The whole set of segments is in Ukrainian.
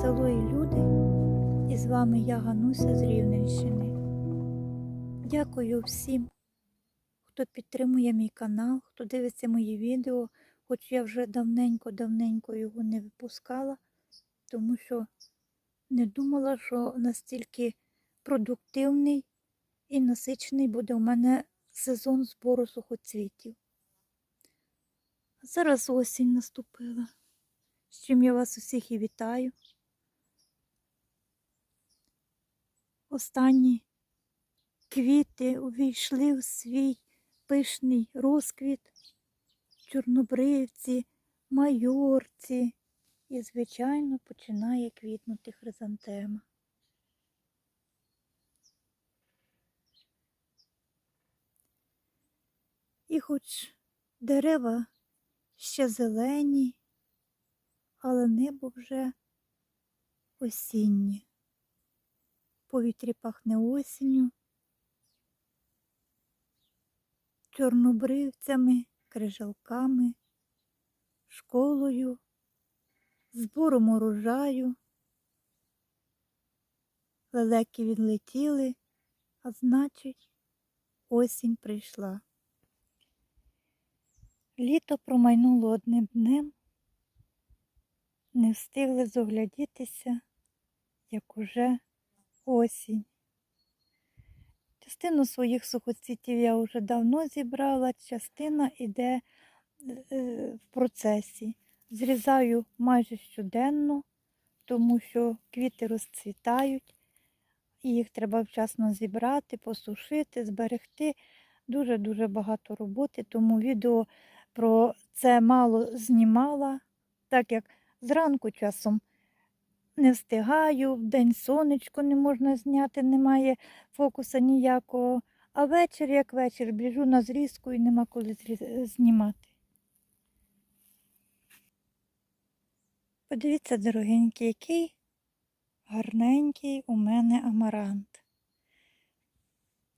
Село і Люди і з вами я Гануся з Рівненщини. Дякую всім, хто підтримує мій канал, хто дивиться мої відео, хоч я вже давненько-давненько його не випускала, тому що не думала, що настільки продуктивний і насичений буде у мене сезон збору сухоцвітів. Зараз осінь наступила з чим я вас усіх і вітаю. Останні квіти увійшли у свій пишний розквіт, чорнобривці, майорці і, звичайно, починає квітнути хризантема. І хоч дерева ще зелені, але небо вже осіннє. Повітрі пахне осінню, чорнобривцями, крижалками, школою, збором урожаю. Лелеки відлетіли, а значить, осінь прийшла. Літо промайнуло одним днем, не встигли зоглядітися, як уже осінь. Частину своїх сухоцвітів я вже давно зібрала, частина йде е, в процесі. Зрізаю майже щоденно, тому що квіти розцвітають, їх треба вчасно зібрати, посушити, зберегти. Дуже-дуже багато роботи, тому відео про це мало знімала, так як Зранку часом не встигаю, в день сонечко не можна зняти, немає фокуса ніякого. А вечір, як вечір, біжу на зрізку і нема коли знімати. Подивіться, дорогенький, який гарненький у мене амарант.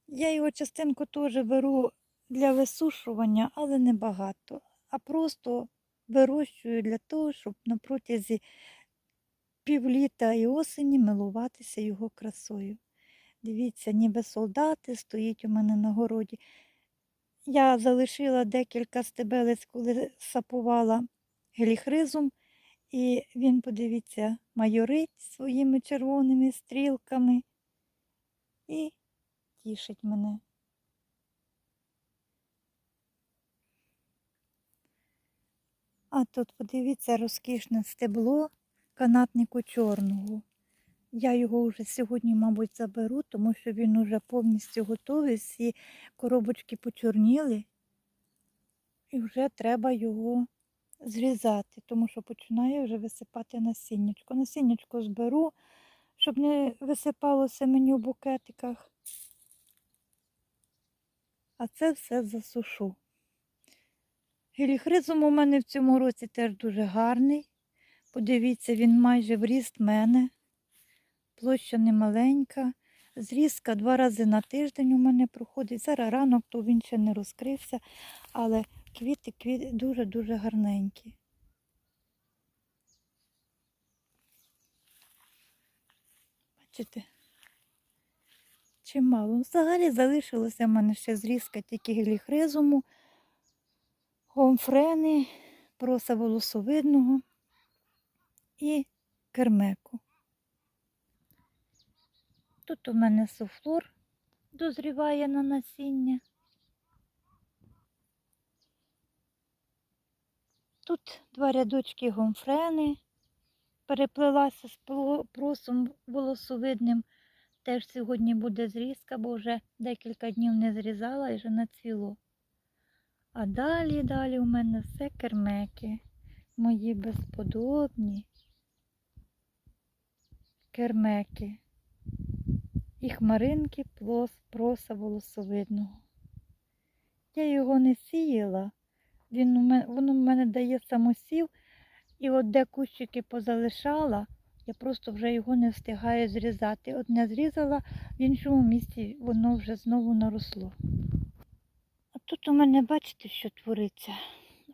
Я його частинку теж беру для висушування, але не багато, а просто вирощую для того, щоб на протязі півліта і осені милуватися його красою. Дивіться, ніби солдати стоїть у мене на городі. Я залишила декілька стебелець, коли сапувала геліхризум, і він, подивіться, майорить своїми червоними стрілками і тішить мене. А тут подивіться розкішне стебло канатнику чорного. Я його вже сьогодні, мабуть, заберу, тому що він уже повністю готовий, всі коробочки почорніли, і вже треба його зрізати, тому що починає вже висипати насіннячко. Насіннячко зберу, щоб не висипалося мені в букетиках. А це все засушу. Геліхризум у мене в цьому році теж дуже гарний. Подивіться, він майже в ріст мене. Площа немаленька. Зрізка два рази на тиждень у мене проходить. Зараз ранок, то він ще не розкрився, але квіти, дуже-дуже гарненькі. Бачите? Чимало. Взагалі залишилося в мене ще зрізка тільки геліхризуму гомфрени, проса волосовидного і кермеку. Тут у мене суфлор дозріває на насіння. Тут два рядочки гомфрени, переплилася з просом волосовидним. Теж сьогодні буде зрізка, бо вже декілька днів не зрізала і вже нацвіло. А далі, далі у мене все кермеки, мої безподобні кермеки і хмаринки плос, проса волосовидного. Я його не сіяла, він у мене, воно в мене дає самосів, і от де кущики позалишала, я просто вже його не встигаю зрізати. Одне зрізала, в іншому місці воно вже знову наросло. А тут у мене бачите, що твориться.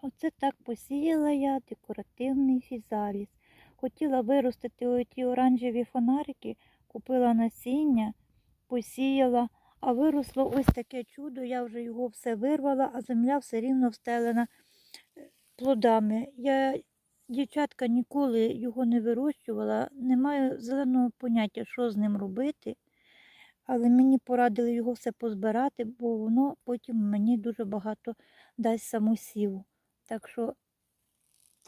Оце так посіяла я декоративний фізаліс. Хотіла виростити оті оранжеві фонарики, купила насіння, посіяла, а виросло ось таке чудо. Я вже його все вирвала, а земля все рівно встелена е, плодами. Я, дівчатка, ніколи його не вирощувала, не маю зеленого поняття, що з ним робити. Але мені порадили його все позбирати, бо воно потім мені дуже багато дасть самосіву. Так що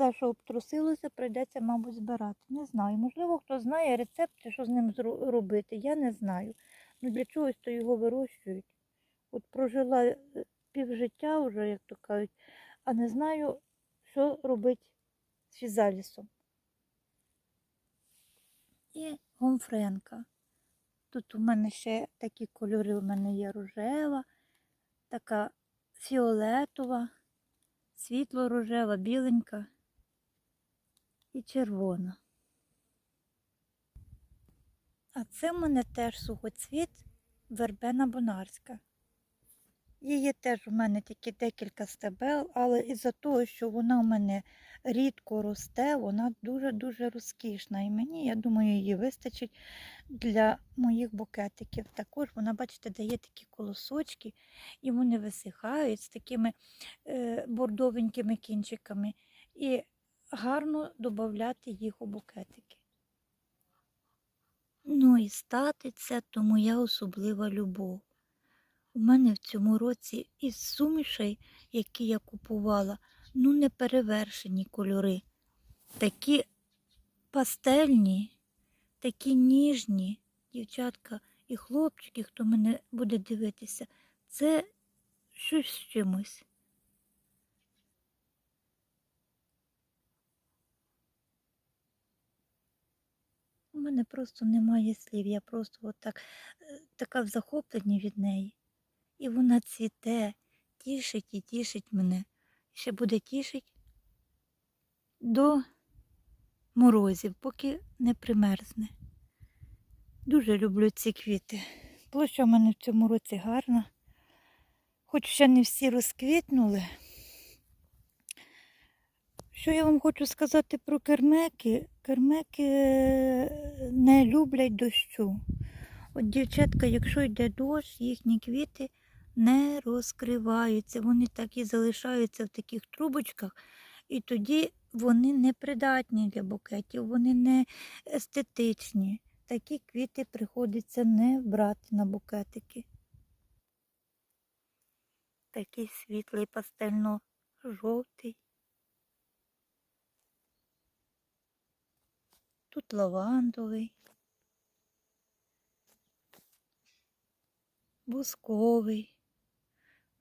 те, що обтрусилося, прийдеться, мабуть, збирати. Не знаю. Можливо, хто знає рецепти, що з ним робити. Я не знаю. Ну для чогось то його вирощують. От прожила е, півжиття вже, як то кажуть, а не знаю, що робити з фізалісом. І гомфренка. Тут у мене ще такі кольори, у мене є рожева, така фіолетова, світло-рожева, біленька і червона. А це в мене теж сухоцвіт вербена бонарська. Її теж у мене тільки декілька стебел, але із-за того, що вона у мене рідко росте, вона дуже-дуже розкішна. І мені, я думаю, її вистачить для моїх букетиків. Також вона, бачите, дає такі колосочки, і вони висихають з такими е, бордовенькими кінчиками. І гарно додати їх у букетики. Ну і стати це то моя особлива любов. У мене в цьому році із сумішей, які я купувала, ну неперевершені кольори. Такі пастельні, такі ніжні, дівчатка і хлопчики, хто мене буде дивитися, це щось з чимось. У мене просто немає слів, я просто отак, е, така в захопленні від неї. І вона цвіте, тішить і тішить мене. Ще буде тішить до морозів, поки не примерзне. Дуже люблю ці квіти. Площа в мене в цьому році гарна. Хоч ще не всі розквітнули. Що я вам хочу сказати про кермеки? Кермеки е, не люблять дощу. От дівчатка, якщо йде дощ, їхні квіти не розкриваються. Вони так і залишаються в таких трубочках, і тоді вони не придатні для букетів, вони не естетичні. Такі квіти приходиться не брати на букетики. Такий світлий пастельно-жовтий. Тут лавандовий, бусковий.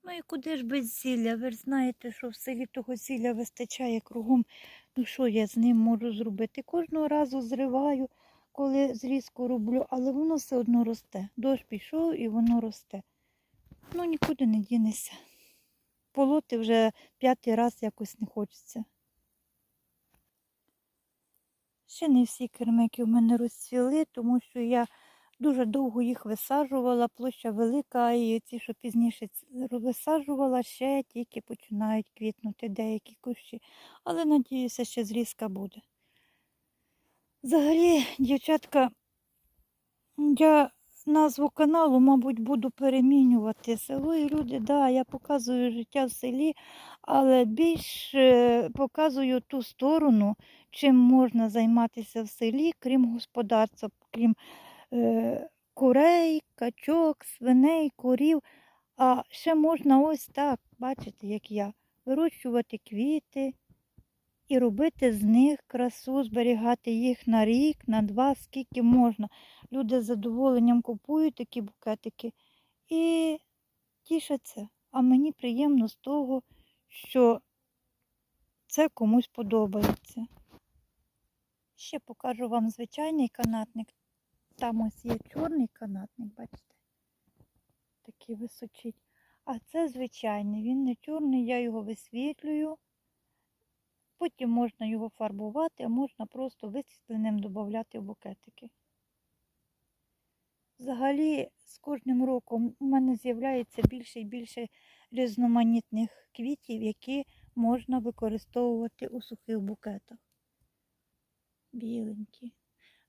Ну і куди ж без зілля? Ви ж знаєте, що в селі того зілля вистачає кругом. Ну що я з ним можу зробити? Кожного разу зриваю, коли зрізку роблю, але воно все одно росте. Дощ пішов і воно росте. Ну нікуди не дінеся. Полоти вже п'ятий раз якось не хочеться. Ще не всі кермики в мене розцвіли, тому що я дуже довго їх висаджувала, площа велика, і ті, що пізніше висаджувала, ще тільки починають квітнути деякі кущі. Але надіюся, ще зрізка буде. Взагалі, дівчатка, я назву каналу, мабуть, буду перемінювати. Село і люди, да, я показую життя в селі, але більш е, показую ту сторону, чим можна займатися в селі, крім господарства, крім е, курей, качок, свиней, курів. А ще можна ось так, бачите, як я, вирощувати квіти і робити з них красу, зберігати їх на рік, на два, скільки можна. Люди з задоволенням купують такі букетики і тішаться. А мені приємно з того, що це комусь подобається. Ще покажу вам звичайний канатник. Там ось є чорний канатник, бачите? Такий височить. А це звичайний, він не чорний, я його висвітлюю. Потім можна його фарбувати, а можна просто висвітленим додати в букетики. Взагалі, з кожним роком у мене з'являється більше і більше різноманітних квітів, які можна використовувати у сухих букетах. Біленькі.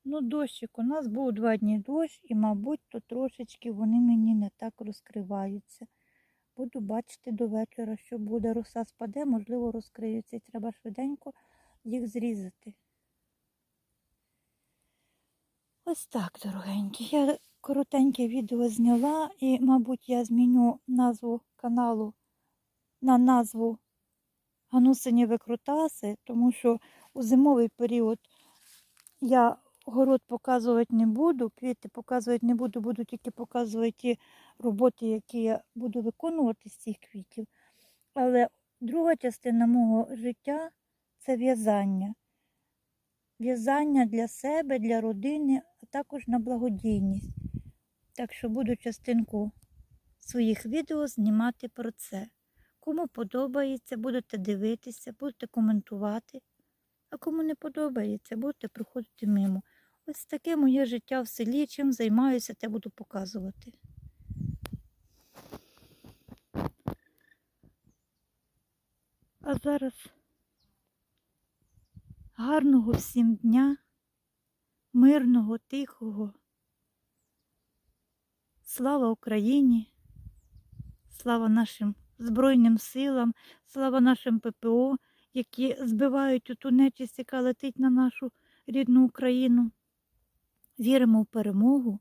Ну, дощик, у нас був два дні дощ, і, мабуть, то трошечки вони мені не так розкриваються. Буду бачити до вечора, що буде. Роса спаде, можливо, розкриються. Треба швиденько їх зрізати. Ось так, дорогенькі. Я коротеньке відео зняла і, мабуть, я зміню назву каналу на назву Ганусині викрутаси, тому що у зимовий період я город показувати не буду, квіти показувати не буду, буду тільки показувати ті роботи, які я буду виконувати з цих квітів. Але друга частина мого життя це в'язання. В'язання для себе, для родини, а також на благодійність. Так що буду частинку своїх відео знімати про це. Кому подобається, будете дивитися, будете коментувати. А кому не подобається, будете приходити мимо. Ось таке моє життя в селі. Чим займаюся, те буду показувати. А зараз гарного всім дня, мирного, тихого. Слава Україні! Слава нашим Збройним силам, слава нашим ППО, які збивають ту нечість, яка летить на нашу рідну Україну. Віримо в перемогу.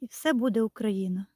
І все буде Україна.